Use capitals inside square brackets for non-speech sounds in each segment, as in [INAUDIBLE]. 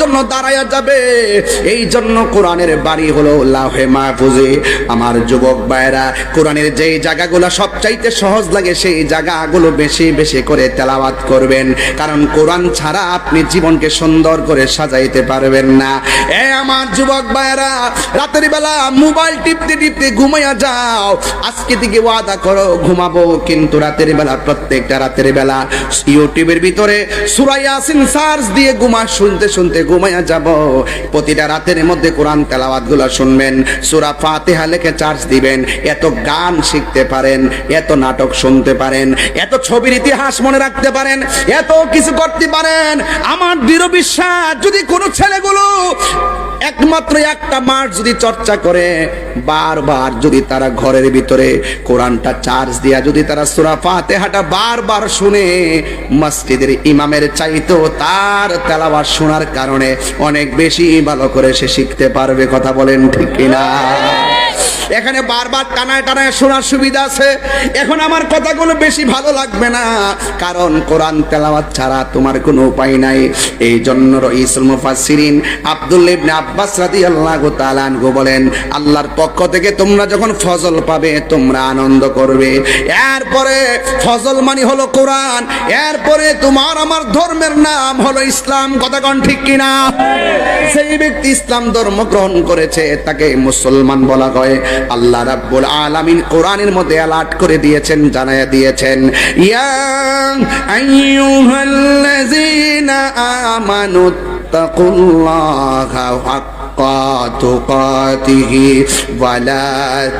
জন্য দাঁড়ায়া যাবে। এই জন্য কোরআনের বাড়ি হলো লাহে মাহফুজে। আমার যুবক ভাইরা কোরআনের যেই জায়গাগুলো সবচাইতে সহজ লাগে, সেই জায়গাগুলো বেশি বেশি করে করবেন। কারণ কোরআন ছাড়া আপনি জীবনকে সুন্দর করে সাজাইতে পারবেন না। এ আমার যুবক ভাইরা রাতের বেলা মোবাইল টিপতে টিপতে ঘুমাইয়া যাও। আজকে থেকে ওয়াদা করো, ঘুমাবো। কিন্তু রাতের বেলা, প্রত্যেকটা রাতের বেলা ইউটিউবের ভিতরে সুরাইয়াসিন সার্চ দিয়ে ঘুমা শুনতে শুনতে ঘুমাইয়া যাব। প্রতিটা রাতের মধ্যে কোরআন তেলাওয়াতগুলা শুনবেন, সুরা ফাতিহা লেখে চার্জ দিবেন, এত গান শিখতে পারেন, এত নাটক শুনতে পারেন, এত ছবির ইতিহাস মনে রাখতে পারেন, এত কিছু করতে পারেন। আমার দৃঢ় বিশ্বাস, যদি কোনো ছেলেগুলো একমাত্র একটা মাস যদি চর্চা করে, বারবার যদি তারা ঘরের ভিতরে কোরআনটা চার্জ দিয়া যদি তারা সুরা ফাতেহাটা বারবার শুনে, মসজিদের ইমামের চাইতেও তার তেলাওয়াত শোনার কারণে অনেক বেশি ভালো করে সে শিখতে পারবে কথা বলেন ঠিক কিনা? এখানে বারবার টানায় টানায় শোনার সুবিধা আছে। এখন আমার কথাগুলো বেশি ভালো লাগবে না, কারণ কোরআন তেলাওয়াত ছাড়া তোমার কোনো উপায় নাই। এই জন্য রইসুল মুফাসসিরিন আব্দুল্লাহ ইবনে আব্বাস রাদিয়াল্লাহু তাআলা আনহু বলেন, আল্লাহর পক্ষ থেকে তোমরা যখন ফজল পাবে, তোমরা আনন্দ করবে। এরপরে ফজল মানে হলো কোরআন, এরপরে তোমার আমার ধর্মের নাম হলো ইসলাম। কথা কোন ঠিক কিনা? সেই ব্যক্তি ইসলাম ধর্ম গ্রহণ করেছে, তাকে মুসলমান বলা হয়। আল্লাহ রাব্বুল আলামিন কোরআনের মধ্যে অ্যালার্ট করে দিয়েছেন জানায়া দিয়েছেন, ইয়া আইয়ুহাল্লাযীনা ওয়ালা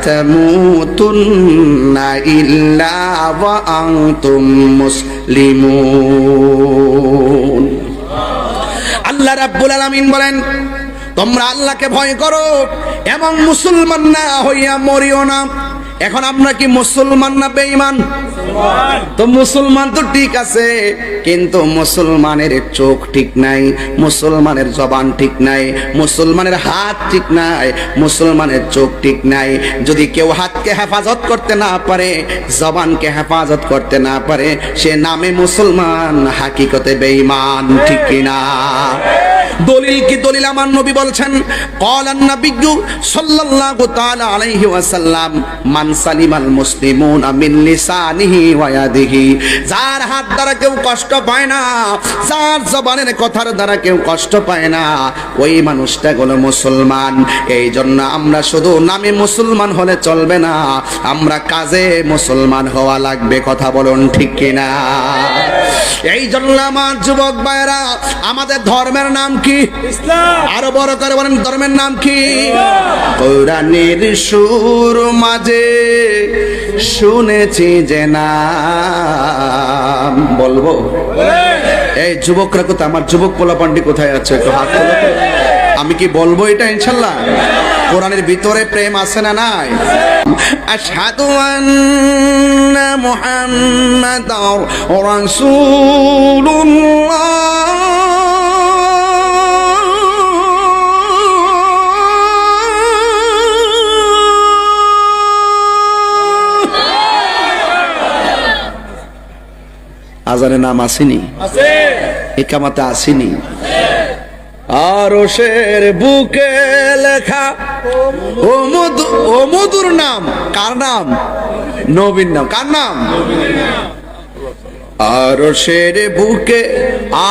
তামুতুন্না ইল্লা ওয়া আনতুম মুসলিমুন। আল্লাহ রাব্বুল আলামিন বলেন তোমরা আল্লাহকে ভয় করো, এবং মুসলমান না হইয়া মরিও না। এখন আমরা কি মুসলমান না বেঈমান? তো মুসলমান তো ঠিক আছে, কিন্তু মুসলমানের চোখ ঠিক নাই, মুসলমানের জবান ঠিক নাই, মুসলমানের হাত ঠিক নাই, মুসলমানের চোখ ঠিক নাই। যদি কেউ হাতকে হেফাজত করতে না পারে, জবানকে হেফাজত করতে না পারে, সে নামে মুসলমান, হাকিকতে বেঈমান, ঠিক কিনা? দলিল কি দলিল আমার নবী বলছেন? ক্বালান নাবিয়্যু সাল্লাল্লাহু তাআলা আলাইহি ওয়াসাল্লাম, মান সালিমাল মুসলিমুনা মিন লিসানিহি ওয়া ইয়াদিহি। যার হাত দ্বারা কেউ কষ্ট পায় না, যার জবানের কথার দ্বারা কেউ কষ্ট পায় না, ওই মানুষটা হলো মুসলমান। এই জন্য আমরা শুধু নামে মুসলমান হলে চলবে না, আমরা কাজে মুসলমান হওয়া লাগবে, কথা বলুন ঠিক কিনা? এই জন্য আমার যুবক ভাইরা আমাদের ধর্মের নাম কি? আরও বড় করে বলেন ধর্মের নাম কি? কোরআনের সুর মাঝে শুনেছি যে নাম। বলব? এই যুবকরা কোথায়? আমার যুবক পোলাপান্ডি কোথায় আছে? একটু হাত তো। আমি কি বলব এটা ইনশাল্লাহ? কোরআনের ভিতরে প্রেম আছে না নাই? আশহাদু আন্না মুহাম্মাদার রাসূলুল্লাহ। আজানের নাম আসেনি? একামাতে আসেনি? আরশের বুকে লেখা ও মধুর নাম। কার নাম? নবীর নাম। কার নাম? আরশের বুকে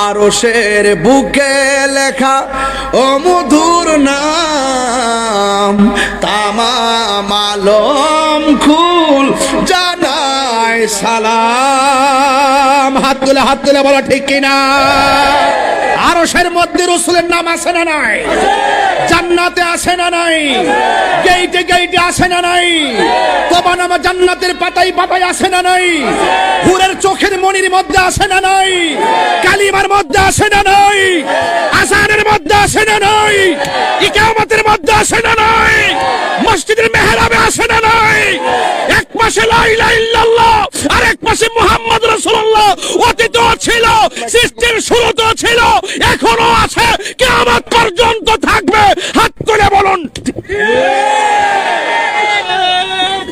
আরশের বুকে লেখা ও মধুর নাম। তামাম আলম খুল জানাই সালাম। তুলে হাত তুলে বলো, ঠিক কিনা? আরশের মধ্যে রসুলের নাম আছে না নাই? জান্নাতে আছে না নাই? গেইটে গেইটে আছে না নাই? তোমার নামা জান্নাতের পাতাই পাতায় আছে না নাই? হুরের চোখের মনির মধ্যে আছে না নাই? কালিমার মধ্যে আছে না নাই? আসানের মধ্যে আছে না নাই? ইকামতের মধ্যে আছে না নাই? মসজিদের মেহরাবে আছে না নাই? পাশে লা ইলাহা ইল্লাল্লাহ। আর এক পাশে মুহাম্মদ রাসূলুল্লাহ। অতীত ছিল সৃষ্টির শুরুতেও ছিল এখনও আছে কিয়ামত পর্যন্ত থাকবে। হাত তুলে বলুন।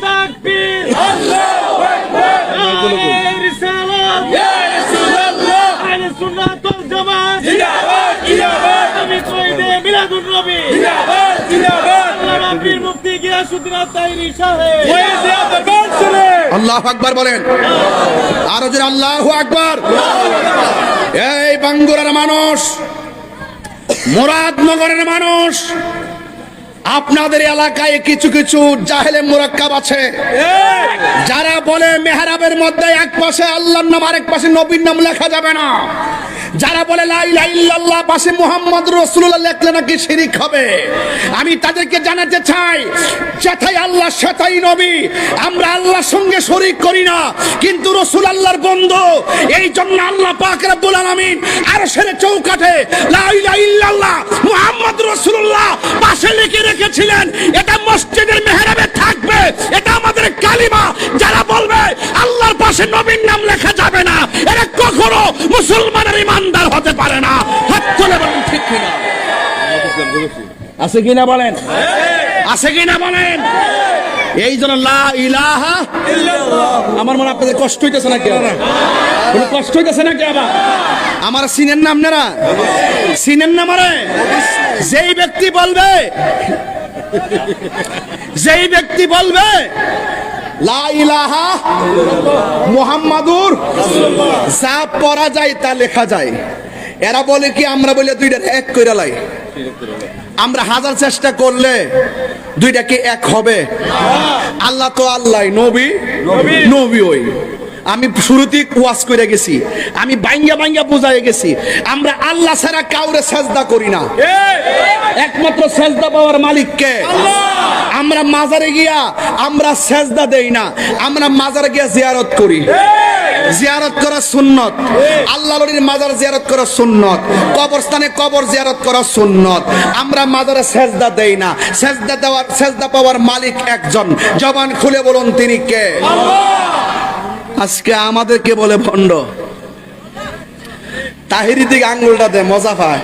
তাকবীর আল্লাহু আকবার। রিসালাত রাসূলুল্লাহ আহলে সুন্নাত ওয়াল জামাত জিন্দাবাদ জিন্দাবাদ মিলাদুন নবী। জিন্দাবাদ জিন্দাবাদ। আল্লাহ আকবার বলেন। আরও জোরে আল্লাহ আকবার। এই বাঙ্গুরার মানুষ মুরাদনগরের মানুষ আপনাদের এলাকায় কিছু কিছু জাহেলে মুরাক্কাব আছে। যারা বলে মেহরাবের মধ্যে এক পাশে আল্লাহর নাম আরেক পাশে নবীর নাম লেখা যাবে না। যারা বলে পাশে মুহাম্মদ রাসূলুল্লাহ লেখলে নাকি শিরিক হবে? আমি তাদেরকে জানাতে চাই, যেথায় আল্লাহ সেথাই নবী। আমরা আল্লাহর সঙ্গে শরিক করি না, কিন্তু রসুল আল্লাহর বন্ধু এই জন্য আল্লাহ পাক আলামিন আরশের চৌকাঠে লা ইলাহা ইল্লাল্লাহ, মুহাম্মদ রাসূলুল্লাহ পাশে লিখে রেখেছিলেন, এটা মসজিদের মেহরাবে থাকবে, এটা আমাদের কালিমা। যারা বলবে, আল্লাহর পাশে নবীর নাম লেখা যাবে না, এরা কখনো মুসলমানের ইমানদার হতে পারে না। হাত তুলে বলেন, ঠিক কিনা? আছে কিনা বলেন? আছে কিনা বলেন? এই জন্য লা ইলাহা আমার মনে আপনাদের কষ্ট হইতেছে নাকি? কোনো কষ্ট হইতেছে নাকি আবার? আমার সিনের নাম নেরা? সিনের নাম আরে? যেই ব্যক্তি বলবে, যেই ব্যক্তি বলবে লা ইলাহা মুহাম্মাদুর যা পড়া যায় তা লেখা যায়। এরা বলে কি আমরা বলে দুইটা এক কইরা লাই। আমরা হাজার চেষ্টা করলে দুইটা কি এক হবে? আল্লাহ তো আল্লাহ নবী। নবী ওই। আমি শুরুতেই ওয়াজ করে গেছি। আমি বাইঙ্গা বাইঙ্গা বুঝাই গেছি। আমরা আল্লাহ ছাড়া কাউরে সাজদা করি না। একমাত্র সেজদা পাওয়ার মালিককে আমরা মাজারে গিয়া আমরা সেজদা দেই না। আমরা মাজারে গিয়া জিয়ারত করি। জিয়ারত করা সুন্নত। আল্লাহ নবীর মাজার জিয়ারত করা সুন্নত। কবরস্থানে কবর জিয়ারত করা সুন্নত। আমরা মাজারে সেজদা দেই না। সেজদা দেওয়ার সেজদা পাওয়ার মালিক একজন। জবান খুলে বলুন তিনি কে? আজকে আমাদেরকে বলে ভণ্ড। তাহিরি দিকে আঙ্গুলটা দে, মজা পায়।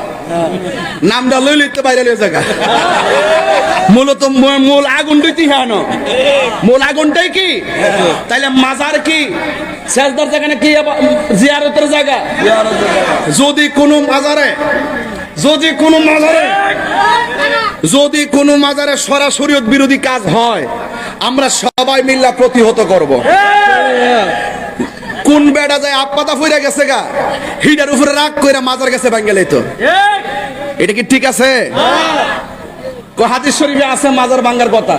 নামটা লই লইতে বাইরে লই জায়গা মূলত মূল আগুনটাই হানো। মূল আগুনটাই কি? তাইলে মাজার কি? সেজদার জায়গা না কি জিয়ারতের জায়গা? যদি কোনো মাজারে, যদি কোনো মাজারে, যদি কোনো মাজারে সরাসরি বিরোধী কাজ হয় আমরা সবাই মিল্লা প্রতিহত করব। কোন বেড়া যায় আপাতা ফুইরা গেছে গা? হিডার উপরে রাগ কইরা মাজার গেছে বাঙ্গেলে তো এটা কি ঠিক আছে? হাদিস শরীফে আছে মাজার ভাঙ্গার কথা।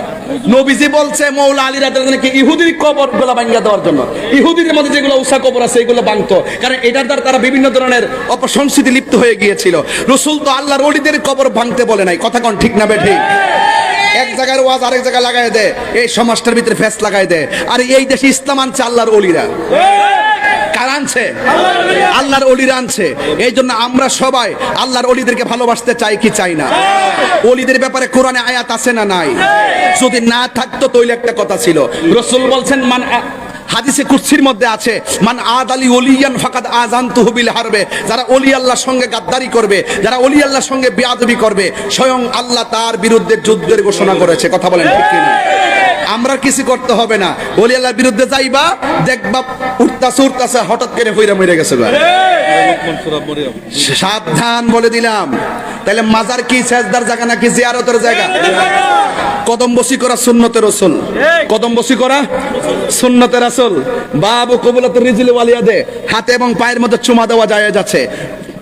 নবীজি বলছে, মৌলা আলী রাদের নাকি ইহুদির কবরগুলা ভাঙ্গা দেওয়ার জন্য। ইহুদির মধ্যে যেগুলো উষা কবর আছে, এগুলো ভাঙতো। কারণ এটার দ্বারা তারা বিভিন্ন ধরনের অপসংস্কৃতি লিপ্ত হয়ে গিয়েছিল। রসুল তো আল্লাহর ওলিদের কবর ভাঙতে বলে নাই। কথা কোন ঠিক না বে ঠিক? এক জায়গার ওয়াজ, আরেক জায়গায় লাগাই দেয় এই সমাজটার ভিতরে ফেস লাগাই দেয় আর এই দেশে ইসলাম আনছে আল্লাহর অলিরা। কার আনছে? আল্লাহর অলিরা আনছে। এই জন্য আমরা সবাই আল্লাহর অলিদেরকে ভালোবাসতে চাই কি চাই না? অলিদের ব্যাপারে কোরআনে আয়াত আছে না নাই? যদি না থাকতো তৈলে একটা কথা ছিল। রসুল বলছেন, মান হাদিসে কুরসির মধ্যে আছে, মান আদ আলী ওলিয়ান ফাকাদ আজান তুহবিল হারবে। যারা অলি আল্লাহর সঙ্গে গাদ্দারি করবে, যারা অলি আল্লাহর সঙ্গে বেয়াদবি করবে, স্বয়ং আল্লাহ তার বিরুদ্ধে যুদ্ধের ঘোষণা করেছে। কথা বলেন ঠিক কিনা? আমরা কিছু করতে হবে না। অলি আল্লাহর বিরুদ্ধে যাইবা, দেখবা উঠতাছে উঠতাছে, হঠাৎ করে হইরা মরে গেছে। সাবধান বলে দিলাম। তাহলে মাজার কি, সেজদার জায়গা নাকি জিয়ারতের জায়গা? কদম বসি করা সুন্নতের রসুল। কদম বসি করা সুন্নতের রাসূল। বাবু কবুলত রিজিল ওয়ালিয়া দে হাতে এবং পায়ের মধ্যে চুমা দেওয়া যায় যাচ্ছে।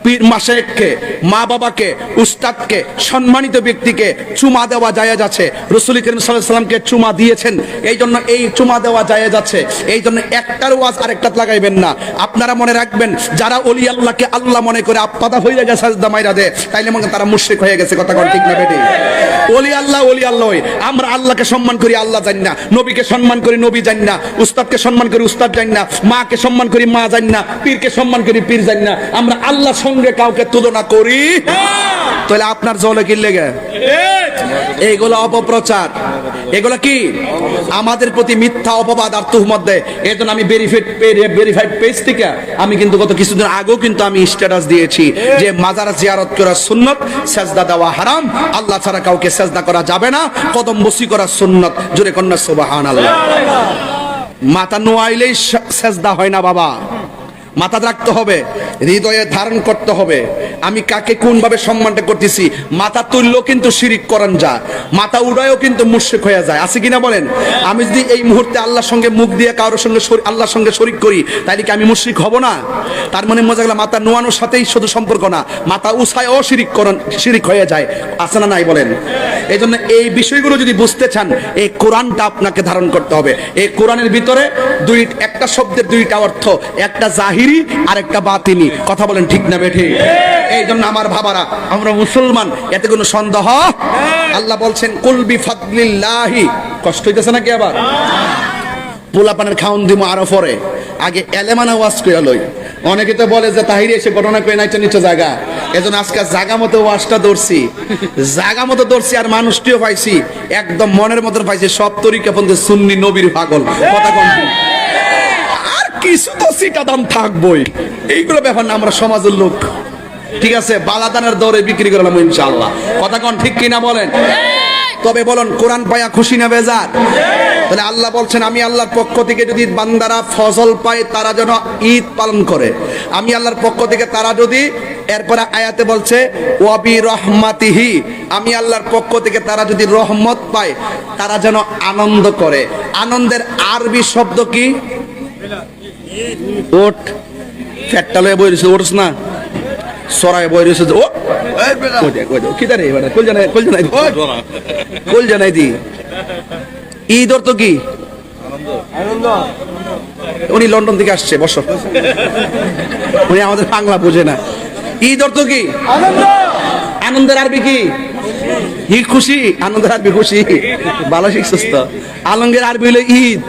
মাসেককে, মা বাবাকে, উস্তাদকে, সম্মানিত ব্যক্তিকে চুমা দেওয়া যায় যাচ্ছে রসুল করিম সাল্লাহ সাল্লামকে চুমা দিয়েছেন। এই জন্য এই চুমা দেওয়া যায় যাচ্ছে এই জন্য একটার ওয়াজ আরেকটা লাগাইবেন না। আপনারা মনে রাখবেন, যারা অলি আল্লাহকে আল্লাহ মনে করে আপাদা হয়ে গেছে, সাজদা মাইরা দে তাইলে মনে তারা মুশরিক হয়ে গেছে। কথা ঠিক না বেটি? অলি আল্লাহ অলি আল্লাহ। আমরা আল্লাহকে সম্মান করি, আল্লাহ জানি না। নবীকে সম্মান করি, নবী জানি না। উস্তাদকে সম্মান করি, উস্তাদ জানি না। মাকে সম্মান করি, মা জানি না। পীরকে সম্মান করি, পীর জানি না। আমরা আল্লাহর সঙ্গে কাউকে তুলনা করি তাহলে আপনার জলে কি লেগে এইগুলো অপপ্রচার। এগুলো কি? আমাদের প্রতি মিথ্যা অপবাদ আর তুহমত দেয়। এই জন্য আমি ভেরিফাইড ভেরিফাইড পেজ থেকে আমি কিন্তু গত কিছুদিন আগেও কিন্তু আমি স্ট্যাটাস দিয়েছি যে মাজার জিয়ারত করা সুন্নত সেজদা দেওয়া হারাম। আল্লাহ ছাড়া কাউকে সেজদা করা যাবে না। কদম বসি করা সুন্নত। জোরে কন্যা সুবাহান আল্লাহ মাথা নোয়াইলেই সেজদা হয় না বাবা। মাথা রাখতে হবে, হৃদয়ে ধারণ করতে হবে। আমি কাকে কোন ভাবে সম্মানটা করতেছি? মাথা তুললেও কিন্তু শিরিক করেন যা মাথা উড়ায়ও কিন্তু মুর্শিক হয়ে যায়। আছে কিনা বলেন? আমি যদি এই মুহূর্তে আল্লাহর সঙ্গে মুখ দিয়ে কারোর সঙ্গে আল্লাহর সঙ্গে শরিক করি তাইলে কি আমি মুশরিক হব না? তার মানে মজা গেল মাথা নোয়ানোর সাথেই শুধু সম্পর্ক না, মাথা উসায় ও শিরিক করেন শিরিক হয়ে যায়। আছে না নাই বলেন? এই জন্য এই বিষয়গুলো যদি বুঝতে চান, এই কোরআনটা আপনাকে ধারণ করতে হবে। এই কোরআনের ভিতরে দুই একটা শব্দের দুইটা অর্থ, একটা জাহিরি আর একটা বাতিনি। কথা বলেন ঠিক না বেঠি? এই জন্য আমার ভাবারা, আমরা মুসলমান, এতে কোনো সন্দেহ? আল্লাহ বলছেন কুলবি ফাদলিল্লাহি কষ্ট হইতেছে নাকি আবার? পোলাপানের খাউন দিমো আরও পরে। আগে এলেমানা ওয়াজ কইয়া লই। অনেকে তো বলে যে তাহিরি এসে ঘটনা কয়ে নাইছে নিচে জায়গা এজন্য আজকে জাগা মতো ওয়াজটা ধরছি। জাগা মতো ধরছি আর মানুষটিও পাইছি। একদম মনের মতন পাইছি। সব তরিকা পন্থে সুন্নি নবীর পাগল। কথা কম। কিছু তো সিটা দাম থাকবই। এইগুলো ব্যাপার না, আমরা সমাজের লোক। ঠিক আছে, বালাদানের দরে বিক্রি করলাম ইনশাআল্লাহ। কথা কোন ঠিক কিনা বলেন? তবে বলুন, কোরআন পায়া খুশি না বেজার? তাহলে আল্লাহ বলছেন, আমি আল্লাহর পক্ষ থেকে যদি বান্দারা ফজল পায়, তারা যেন ঈদ পালন করে। আমি আল্লাহর পক্ষ থেকে তারা যদি, এরপরে আয়াতে বলছে, ওয়াবি রহমাতিহি, আমি আল্লাহর পক্ষ থেকে তারা যদি রহমত পায়, তারা যেন আনন্দ করে। আনন্দের আরবি শব্দ কি? ওট ফ্যাটটা লয়ে বই রয়েছে ওটস না। সরাই বই রয়েছে ও কই দে, কই দে, কি তারে এবারে কল জানাই কল জানাই কল জানাই দি। ঈদ অর্থ কি? উনি লন্ডন থেকে আসছে বস। উনি আমাদের বাংলা বোঝে না। ঈদ অর্থ কি? আনন্দের আরবি কি? হি খুশি আনন্দের আরবি খুশি। ভালো শিখছিস তো। আলঙ্গের আরবি হলো ঈদ।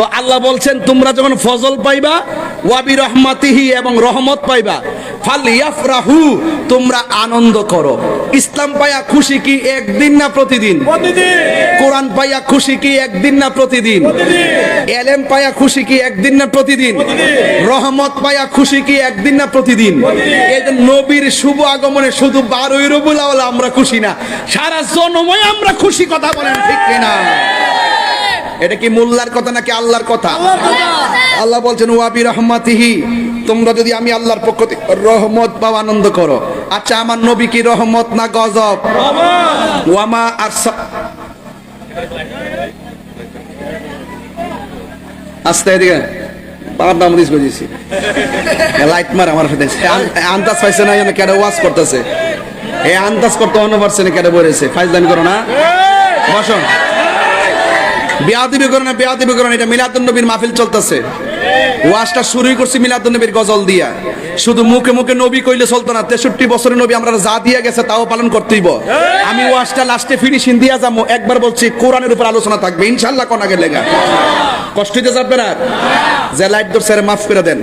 তো আল্লাহ বলছেন তোমরা যখন ফজল পাইবা ওয়াবি রহমাতিহি এবং রহমত পাইবা ফাল ইয়াফরাহু তোমরা আনন্দ করো। ইসলাম পাইয়া খুশি কি একদিন না প্রতিদিন? কোরআন পাইয়া খুশি কি একদিন না প্রতিদিন? এলেম পাইয়া খুশি কি একদিন না প্রতিদিন? রহমত পাইয়া খুশি কি একদিন না প্রতিদিন? এই যে নবীর শুভ আগমনে শুধু বারোই রবুল আমরা খুশি না সারা জনময় আমরা খুশি কথা বলেন ঠিক কিনা? এটা কি মোল্লার কথা নাকি আল্লাহর কথা? আল্লাহ বলছেন ওয়াবি রহমাতিহি তোমরা যদি আমি আল্লাহর পক্ষ থেকে রহমত পাও আনন্দ করো। আচ্ছা আমার নবী কি রহমত না গজব? ওয়ামা আর আস্তে এদিকে। বাবার নাম দিস বুঝেছি লাইট মার আমার সাথে। আন্দাজ পাইছে না যেন কেডে ওয়াজ করতেছে। এই আন্দাজ করতে অন্য পারছে না কেডে বলেছে ফাইজলামি করো না। বসন বিয়া দিবি করো না বিয়া দিবি না এটা মিলাদুন নবীর মাহফিল চলতেছে। ওয়াজটা শুরুই করছি মিলাদুন নবীর গজল দিয়া। শুধু মুখে মুখে নবী কইলে চলতো না, তেষট্টি বছরের নবী আমরা যা দিয়া গেছে তাও পালন করতেইব। আমি ওয়াজটা লাস্টে ফিনিশিং দিয়া যাব, একবার বলছি কোরআনের উপর আলোচনা থাকবে ইনশাল্লাহ আগে লেগা। কষ্ট হইতে যাবে না যে লাইট ধরছে আরে মাফ করে দেন।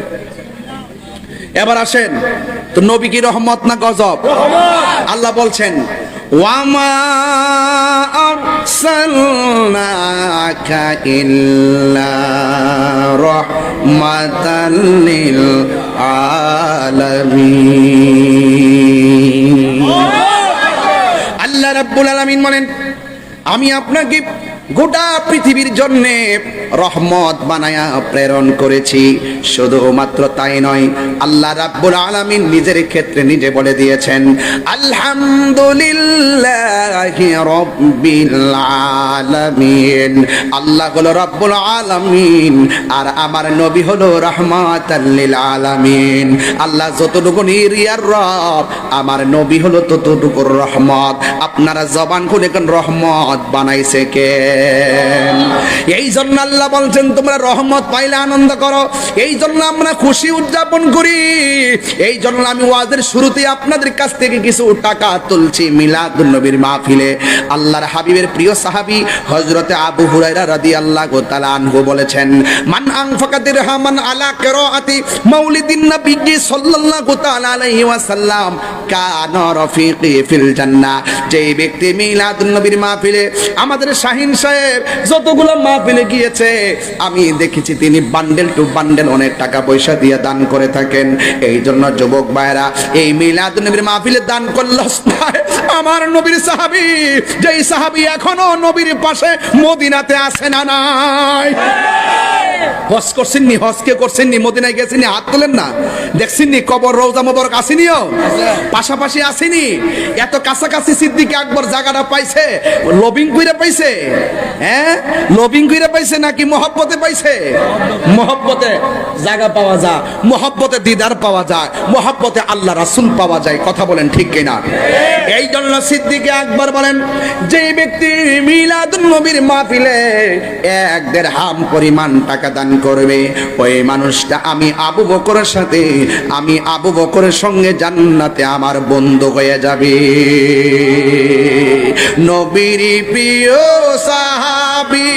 এবার আসেন, তো নবী কি রহমত না গজব? আল্লাহ বলছেন ওয়ামা ইল্লা রাহমাতাল আলামিন আল্লাহ রাব্বুল আলামিন বলেন আমি আপনাকে গোটা পৃথিবীর জন্য রহমত বানায়া প্রেরণ করেছি। শুধুমাত্র তাই নয়, আল্লাহ রাব্বুল আলামিন নিজের ক্ষেত্রে নিজে বলে দিয়েছেন, আলহামদুলিল্লাহি রাব্বিল আলামিন। আল্লাহ হলো রব্বুল আলামিন, আর আমার নবী হলো রহমাতাল লিল আলামিন। আল্লাহ যতটুকু নিরিয়ার রব, আমার নবী হলো ততটুকুর রহমত। আপনারা জবান খুলে কোন রহমত বানাইছে কে? এই জন্য আল্লাহ বলছেন, তোমরা রহমত পাইলে আনন্দ করো। এই জন্য আমরা খুশি উদযাপন করি। এই জন্য আমি ওয়াজের শুরুতে আপনাদের কাছ থেকে কিছু টাকা তুলছি নবীর মাহফিলে। আল্লাহর হাবিবের প্রিয় সাহাবী আবু আনহু বলেছেন, মান আলা মাউলিদিন নবী সাল্লাল্লাহু তাআলা আলাইহি ওয়াসাল্লাম, কানা রফিকি ফিল জান্নাহ। যেই ব্যক্তি নবীর মাহফিলে আমাদের শাহিন সাহেব, যতগুলো মাহফিলে গিয়েছে, আমি দেখেছি তিনি বান্ডেল টু বান্ডেল অনেক টাকা পয়সা দিয়ে দান করে থাকেন। এই জন্য যুবক ভাইরা এই মিলাদ নবীর মাহফিলে দান করল আমার নবীর সাহাবি, যেই সাহাবি এখনও নবীর পাশে মদিনাতে আসে না নাই? হজ করছেন নি হজ কে করছেন নি মদিনায় গেছেন হাত তোলেন না। দেখছেন নি কবর রোজা মোবারক আসেনিও? পাশাপাশি আসেনি। এত কাছাকাছি সিদ্দিকে আকবর জায়গাটা পাইছে লবিং কইরা পাইছে হ্যাঁ? লবিং কইরা পাইছে নাকি মহব্বতে পাইছে? মহব্বতে জায়গা পাওয়া যায়, মহব্বতে দিদার পাওয়া যায়, মহব্বতে আল্লাহ রাসূল পাওয়া যায়, কথা বলেন ঠিক কিনা? এই জন্য সিদ্দিকে আকবর বলেন যে ব্যক্তি মিলাদুন নবীর মাহফিলে এক দেড় হাম পরিমাণ টাকা দান করবে। ওই মানুষটা আমি আবু বকরের সাথে, আমি আবু বকরের সঙ্গে জান্নাতে আমার বন্ধু হয়ে যাবে। নবীর প্রিয় সাহাবি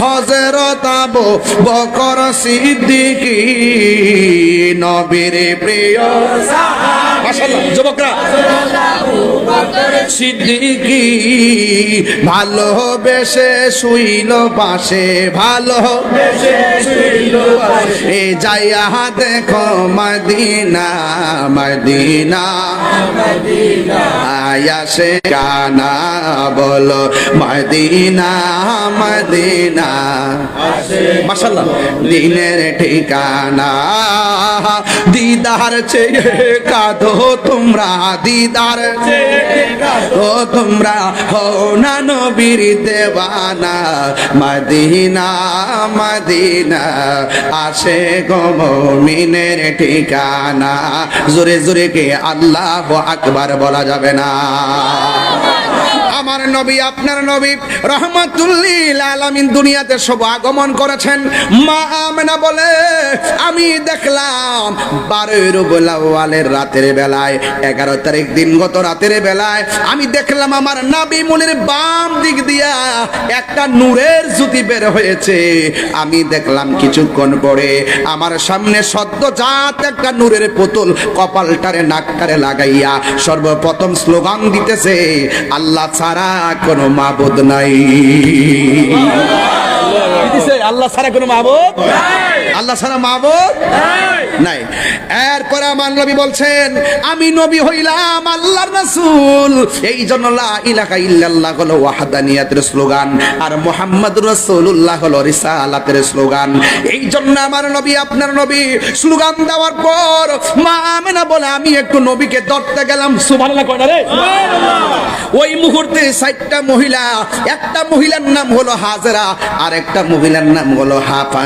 হজরত আবু বকর সিদ্দিকী, নবীর প্রিয় মাশাআল্লাহ, যুবকরা। সিদ্দিকি ভালোবেসে শুইল পাশে, ভালো এ যাইয়া দেখো মদিনা মদিনা। আয়াসে কানা বলো, মদিনা মদিনা। মাশাল্লাহ দিনের ঠিকানা, দিদার চেয়ে কাঁদো তোমরা দিদার। ও তোমরা হো না নবীর দেবানা মদিনা মদিনা আসে গো মিনের ঠিকানা। জোরে জোরে কে আল্লাহ আকবার বলা যাবে না। আমার নবী, আপনার নবী রহমাতুল্লিল আলামিন দুনিয়াতে সব আগমন করেছেন। মা আমেনা বলে, আমি দেখলাম বারোই আউয়ালের রাতের বেলায়, এগারো তারিখ দিন গত রাতের বেলায়, আমি দেখলাম আমার নাবি মুনির বাম দিক দিয়া একটা নূরের জ্যোতি বের হয়েছে। আমি দেখলাম কিছুক্ষণ পরে আমার সামনে সদ্য জাত একটা নূরের পুতুল কপালটারে, নাকটারে লাগাইয়া সর্বপ্রথম স্লোগান দিতেছে, আল্লাহ ছাড়া কোনো মাবুদ নাই? আল্লাহ ছাড়া কোনো মাবুদ আল্লাহ ছাড়া মাবুদ নাই। এরপরে আমার নবী বলছেন আমি নবী হইলাম আল্লাহর রাসূল। এই জন্য লা ইলাহা ইল্লাল্লাহ হলো ওয়াহদানিয়াতের স্লোগান আর মুহাম্মাদুর রাসূলুল্লাহ হলো রিসালাতের স্লোগান। এই জন্য আমার নবী আপনার নবী স্লোগান দেওয়ার পর মা আমেনা বলে আমি একটু নবীকে ধরতে গেলাম। সুবহানাল্লাহ কয় না রে? ওই মুহূর্তে চারটা মহিলা একটা মহিলার নাম হলো হাজরা আর একটা মহিলার নাম হলো হাফা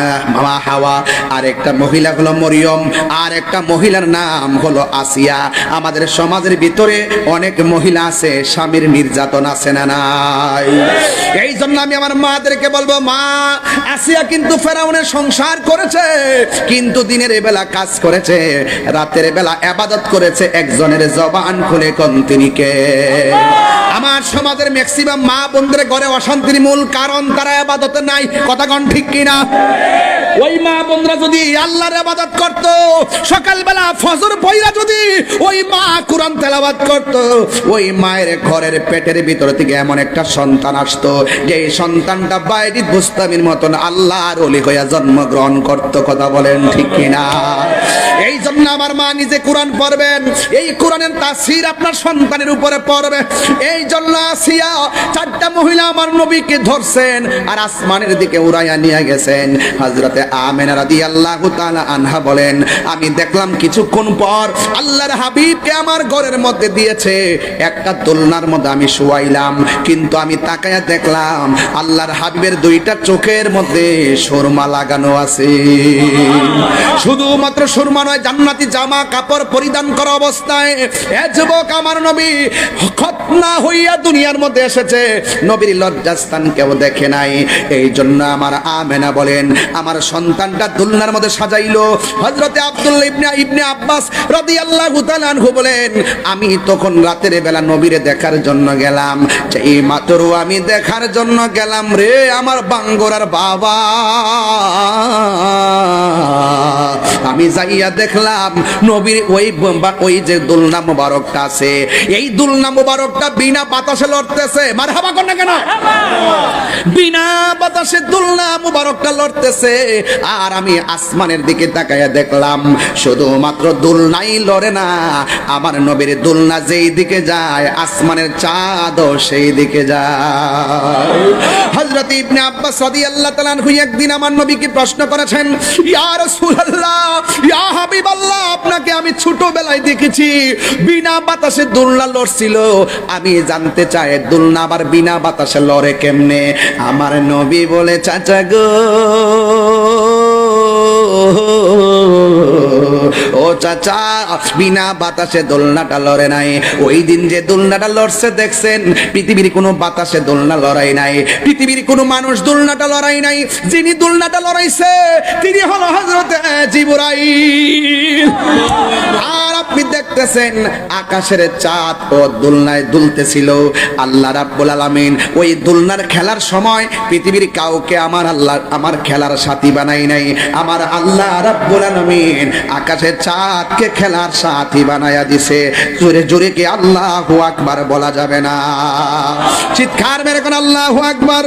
হাওয়া। আর একটা মহিলা হলো মরিয়ম আর একটা মহিলার নাম হলো আসিয়া। আমাদের সমাজের ভিতরে অনেক মহিলা আছে, স্বামীর নির্যাতন আছে না নাই? এই জন্য আমি আমার মাদেরকে বলব, মা, আসিয়া কিন্তু ফেরাউনের সংসার করেছে, কিন্তু দিনের বেলা কাজ করেছে, রাতের বেলা আবাদত করেছে, একজনের জবান খুলে কোন তিনি কে আমার সমাজের ম্যাক্সিমাম মা বোনদের ঘরে অশান্তির মূল কারণ, তারা আবাদতে নাই। কথা ঠিক কিনা? ওই মা বোনরা যদি আল্লাহর আবাদত করত, সকালবেলা ফজর পয়রা যদি ওই মা কোরআন তেলাবাদ করত, ওই মায়ের ঘরের পেটের ভিতর থেকে এমন একটা সন্তান আসতো যে সন্তানটা বাইরে বুস্তামির মতন আল্লাহর অলি হইয়া জন্মগ্রহণ করত, কথা বলেন ঠিক কিনা? এই জন্য আমার মা নিজে কোরআন পড়বেন, এই কোরআনের তাসির আপনার সন্তানের উপরে পড়বে। এই জন্য আসিয়া চারটা মহিলা আমার নবীকে ধরছেন, আর আসমানের দিকে উড়াইয়া নিয়ে গেছেন। হযরতে আমেনা রাদিয়াল্লাহু তাআলা আনহা বলেন, আমি দেখলাম কিছুক্ষণ পর আল্লাহর হাবিবকে আমার ঘরের মধ্যে দিয়েছে। একটা দোলনার মধ্যে আমি শুয়াইলাম, কিন্তু আমি তাকায়া দেখলাম আল্লাহর হাবিবের দুইটা চোখের মধ্যে সুরমা লাগানো আছে। শুধুমাত্র সুরমা নয়, জান্নাতি জামা কাপড় পরিধান করা অবস্থায় এ যুবক আমার নবী খতনা হইয়া দুনিয়ার মধ্যে এসেছে। নবীর লজ্জাস্থান কেউ দেখে নাই। এই জন্য আমার আমেনা বলেন আমার সন্তানটা দুলনার মধ্যে সাজাইলো। হজরতে আব্দুল্লাহ ইবনে ইবনে আব্বাস রাদিয়াল্লাহু তাআলা আনহু বলেন আমি তখন রাতের বেলা নবীরে দেখার জন্য গেলাম। এই মাত্র আমি দেখার জন্য গেলাম রে আমার বাঙ্গরার বাবা। আমি যাইয়া দেখলাম নবীর ওই ব- ওই যে দুলনা মুবারকটা আছে। এই দুলনা মুবারকটা বিনা বাতাসে লড়তেছে। মার হাবা না কেন? বিনা বাতাসে দুলনা মুবারকটা লড়তেছে। আর আমি আসমানের দিকে দেখলাম, শুধুমাত্র দুলনাই লড়ে না, আমার নবীর দুলনা যেই দিকে যায়, আসমানের চাঁদও সেই দিকে যায়। ইবনে আব্বাস একদিন আমার নবীকে প্রশ্ন করেছেন, ইয়া আপনাকে আমি ছোটবেলায় দেখেছি, বিনা বাতাসে দুলনা লড়ছিল। আমি জানতে চাই দুলনা আবার বিনা বাতাসে লড়ে কেমনে? আমার নবী বলে চাচা গো। ও চাচা, বিনা বাতাসে দোলনাটা লড়ে নাই। ওই দিন যে দোলনাটা লড়ছে, দেখছেন, পৃথিবীর কোনো বাতাসে দোলনা লড়াই নাই। পৃথিবীর কোনো মানুষ দোলনাটা লড়াই নাই। যিনি দোলনাটা লড়াইছে, তিনি হলো হজরত জিবরাইল। আর আপনি দেখতেছেন, আকাশের চাঁদ ও দোলনায় দুলতেছিল। আল্লাহ রাব্বুল আলামিন ওই দোলনার খেলার সময় পৃথিবীর কাউকে আমার আল্লাহ, আমার খেলার সাথী বানাই নাই। আমার আল্লাহ রাব্বুল আলামিন আকাশের চাঁদকে খেলার সাথী বানায়া দিছে। জোরে জোরে কি আল্লাহু আকবার বলা যাবে না? চিৎকার মেরে কোন, আল্লাহু আকবার।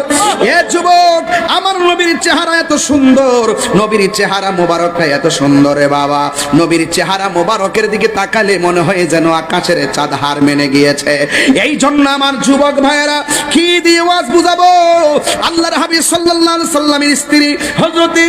এ যুবক, আমার নবীর চেহারা এত সুন্দর। নবীর চেহারা মোবারকটা এত সুন্দর বাবা। নবীর চেহারা মোবারকের দিকে তাকালে মনে হয় যেন আকাশের চাঁদ হার মেনে গিয়েছে। এই জন্য আমার যুবক ভাইয়েরা, কি দিয়ে ওয়াজ বুঝাবো? আল্লাহর হাবিব সাল্লাল্লাহু আলাইহি সাল্লামের স্ত্রী হযরতে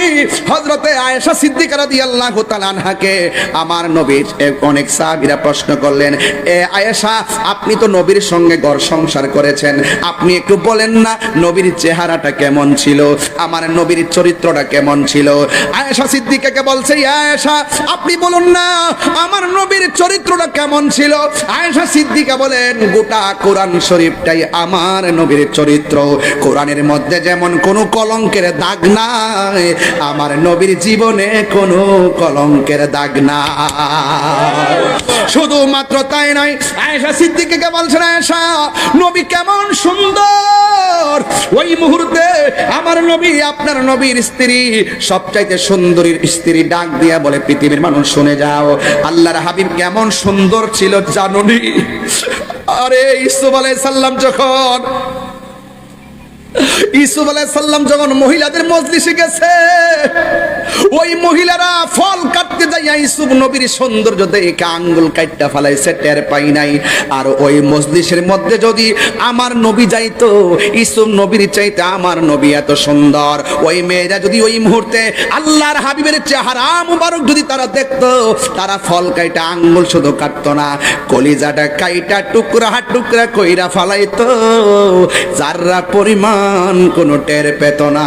হযরতে আয়েশা সিদ্দিকা রাদিয়াল্লাহু তাআলা আনহাকে আমার নবীর অনেক সাহাবীরা প্রশ্ন করলেন, এ আয়েশা, আপনি তো নবীর সঙ্গে ঘর সংসার করেছেন। আপনি একটু বলেন না নবীর চেহারাটা কেমন ছিল? আমার নবীর চরিত্রটা কেমন ছিল? আয়েশা সিদ্দিকাকে বলছে, "ইয়া আয়েশা, আপনি বলুন না, আমার নবীর চরিত্রটা কেমন ছিল? আয়েশা সিদ্দিকা বলেন, গোটা কোরআন শরীফটাই আমার নবীর চরিত্র। কোরআনের মধ্যে যেমন কোনো কলঙ্কের দাগ নাই, আমার নবীর জীবনে কোনো কলঙ্কের দাগ নাই শুধুমাত্র তাই নয়, আয়েশা সিদ্দিকাকে বলছেন, আয়েশা, নবী কেমন সুন্দর। ওই মুহূর্তে আমার নবী, আপনার নবীর স্ত্রী, সবচাইতে সুন্দরীর স্ত্রী ডাক দিয়া বলে, পৃথিবীর মানুষ শুনে যাও, আল্লাহর হাবিব কেমন সুন্দর ছিল, জানুনি? আরে, ইসুফ আলাইহিস সাল্লাম যখন ইসুফ আলাইহিস সাল্লাম যখন মহিলাদের মজলিসে গেছে, ওই মহিলারা ফল কাটতে যাইয়া ইসুফ নবীর সৌন্দর্য দেখে আঙ্গুল কাটটা ফালাইছে, টের পাই নাই। আর ওই মজলিসের মধ্যে যদি আমার নবী যাইতো, ইসুফ নবীর চাইতে আমার নবী এত সুন্দর। ওই মেয়েরা যদি ওই মুহূর্তে আল্লাহর হাবিবের চেহারা মুবারক যদি তারা দেখতো, তারা ফল কাইটা আঙ্গুল শুধু কাটতো না, কলিজাটা কাইটা টুকরা টুকরা কইরা ফালাইতো। যাররা পরিমাণ কোনো টের পেত না।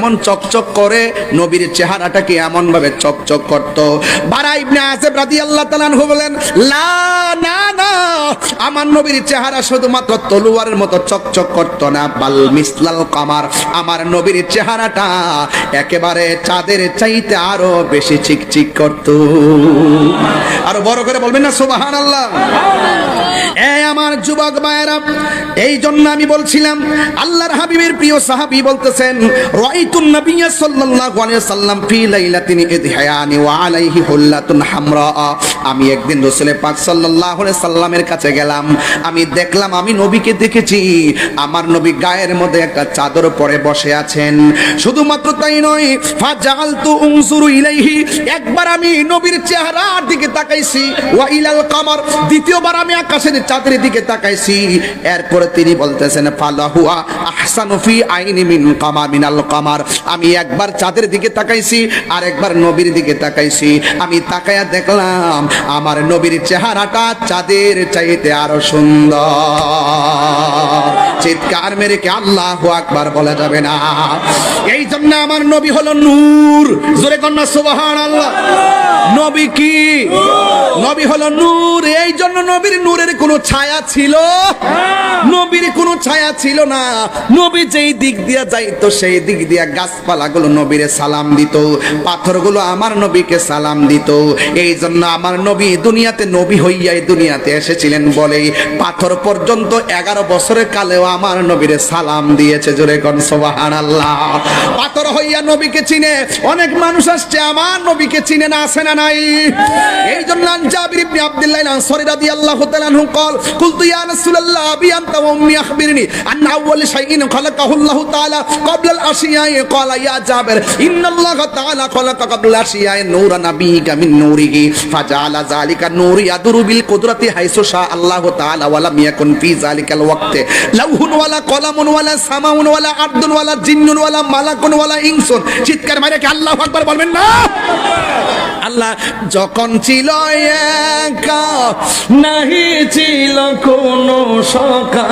চকচক করে নবীর চেহারাটা কি এমন ভাবে চকচক করত? বারা ইবনে আযিব রাদিয়াল্লাহু তাআলা বলেন, লা, না না, আমার নবীর চেহারা শুধুমাত্র তলোয়ারের মতো চকচক করত না। বাল মিসলাল কামার, আমার নবীর চেহারাটা একেবারে চাঁদের চাইতে আরও বেশি চিকচিক করত। আরও বড় করে বলবেন না, সুবহানাল্লাহ। আমার যুবক ভাইয়েরা, এই জন্য আমি বলছিলাম, আল্লাহর হাবিবের প্রিয় সাহাবী বলতেছেন, রাইতুন নবিয়্য সাল্লাল্লাহু আলাইহি সাল্লাম ফি লাইলাতিন ইদহায়ানি ওয়া আলাইহি হুল্লাতুন হামরা আমি একদিন রাসূলের পাক সাল্লাল্লাহু আলাইহি সাল্লামের কাছে গেলাম, আমি দেখলাম, আমি নবীকে দেখেছি, আমার নবী গায়ের মধ্যে একটা চাদর পরে বসে আছেন। শুধুমাত্র তাই নয় ফাজালতু উনজুরু ইলাইহি, একবার আমি নবীর চেহারার দিকে তাকাইছি, ওয়া ইলাল কামার, দ্বিতীয়বার আমি আকাশের চাঁদের দিকে তাকাইছি। এরপরে তিনি বলতেছেন, ফালাহুয়া আইনি মিন কামার, মিনাল কামার। আমি একবার চাঁদের দিকে তাকাইছি আর একবার নবীর দিকে তাকাইছি। আমি তাকায়া দেখলাম, আমার নবীর চেহারাটা চাঁদের চাইতে আরও সুন্দর। চিৎকার মেরে কে আকবার বলা যাবে না? এই জন্য আমার নবী হলো নূর। জোরে কন্যা নবী কি? নবী হলো নূর এই জন্য নবীর নূরের কোনো ছায়া ছিল? নবীর কোনো ছায়া ছিল না। নবী যেই দিক দিয়া যাইতো, সেই দিক দিয়া গাছপালাগুলো নবীরে সালাম দিত। পাথরগুলো আমার নবীকে সালাম দিত। এই জন্য আমার নবী দুনিয়াতে নবী হইয়াই দুনিয়াতে এসেছিলেন বলেই পাথর পর্যন্ত এগারো বছরের কালেও আমার নবীরে সালাম দিয়েছে। জোরে কন সোবাহান আল্লাহ পাথর হইয়া নবীকে চিনে অনেক মানুষ আসছে, আমার নবীকে চিনে না আসে না নাই? এই জন্য জাবির ইবনে আব্দুল্লাহ আনসারী রাদিয়াল্লাহু তাআলা আনহু قال قلت يا رسول الله ابي انت وامي اخبرني ان اول شيء خلقه الله تعالى قبل الاشياء قال يا جابر ان الله تعالى خلق قبل الاشياء نور نبيك من نوره فجعل ذلك النور يدور بالقدرة حيث شاء الله تعالى ولم يكن في ذلك الوقت لوح ولا قلم ولا سماء ولا عبد ولا جن ولا ملك ولا انس চিৎকার মারে কি আল্লাহু আকবার বলবেন না আল্লাহ যখন ছিল একা, নাহি ছিল কোনো সকা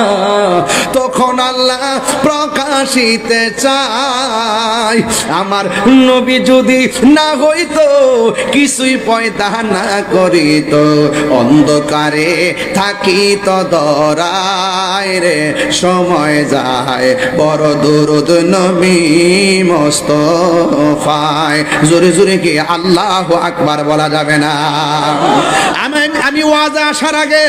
তখন আল্লাহ প্রকাশিতে চাই। আমার নবী যদি না হইতো, কিছুই পয়দা না করিত, অন্ধকারে থাকিত দরায় রে, সময় যায় বড় দুরুদ নবী মোস্তফায়। জোরে জোরে কি, আল্লাহ আকবার বলা যাবে না। আমি আমি ওয়াজে আসার আগে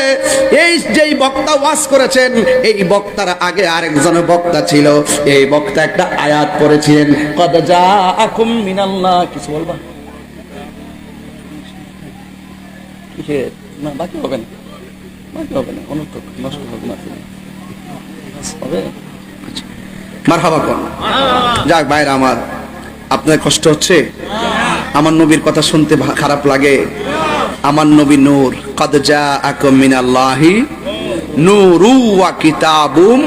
এই যেই বক্তা ওয়াজ করেছেন, এই বক্তার আগে আরেকজন বক্তা ছিল। এই বক্তা একটা আয়াত পড়েছিলেন, কদ যা আকুম মিনাল্লাহ কিছু বলবা? না, বাকি হবে না। বাকি হবে না, অনুত্তর, নষ্ট হবে না হবে? মারহাবা কোন যাক, ভাইরা আমার। আপনার কষ্ট হচ্ছে? আমার নবীর কথা শুনতে খারাপ লাগে। আমার নবী নূর কদ যা আকুম মিনাল্লাহি নূরু ওয়া কিতাবুম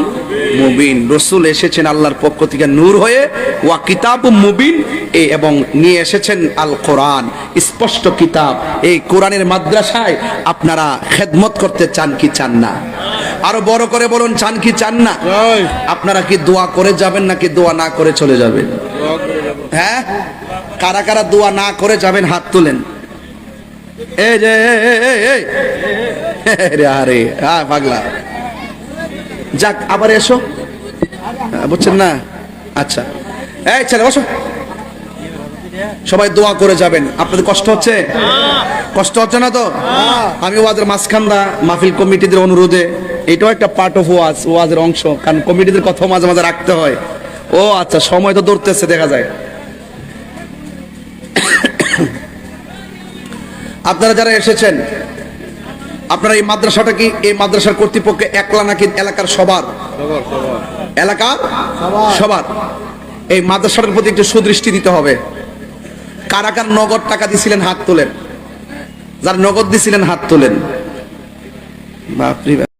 মুবিন। রসুল এসেছেন আল্লাহর পক্ষ থেকে নূর হয়ে ওয়া কিতাবুম মুবিন এ এবং নিয়ে এসেছেন আল কোরআন। স্পষ্ট কিতাব। এই কোরআনের মাদ্রাসায় আপনারা খেদমত করতে চান কি চান না? আরও বড় করে বলুন চান কি চান না? আপনারা কি দোয়া করে যাবেন নাকি দোয়া না করে চলে যাবেন? হ্যাঁ? কারা কারা দোয়া না করে যাবেন, হাত তুলেন। এই যে আরে হ্যাঁ পাগলা। যাক, আবার এসো। বুঝছেন না? আচ্ছা। এই, ছেলে, বসো। সবাই দোয়া করে যাবেন। আপনাদের কষ্ট হচ্ছে? কষ্ট হচ্ছে না তো? আমি ওয়াজের মাঝখান্দা মাহফিল কমিটিদের অনুরোধে, এটাও একটা পার্ট অফ ওয়াজ, ওয়াজের অংশ। কারণ কমিটিদের কথা মাঝে মাঝে রাখতে হয়। ও আচ্ছা সময় তো দৌড়তেছে দেখা যায়। [COUGHS] আপনারা যারা এসেছেন, আপনারা এই মাদ্রাসাটা কি, এই মাদ্রাসার কর্তৃপক্ষ একলা নাকি এলাকার সবার? এলাকার সবার। এই মাদ্রাসাটার প্রতি একটু সুদৃষ্টি দিতে হবে। কারা কার নগদ টাকা দিছিলেন হাত তোলেন? যারা নগদ দিছিলেন হাত তোলেন। বাপরে বাপ।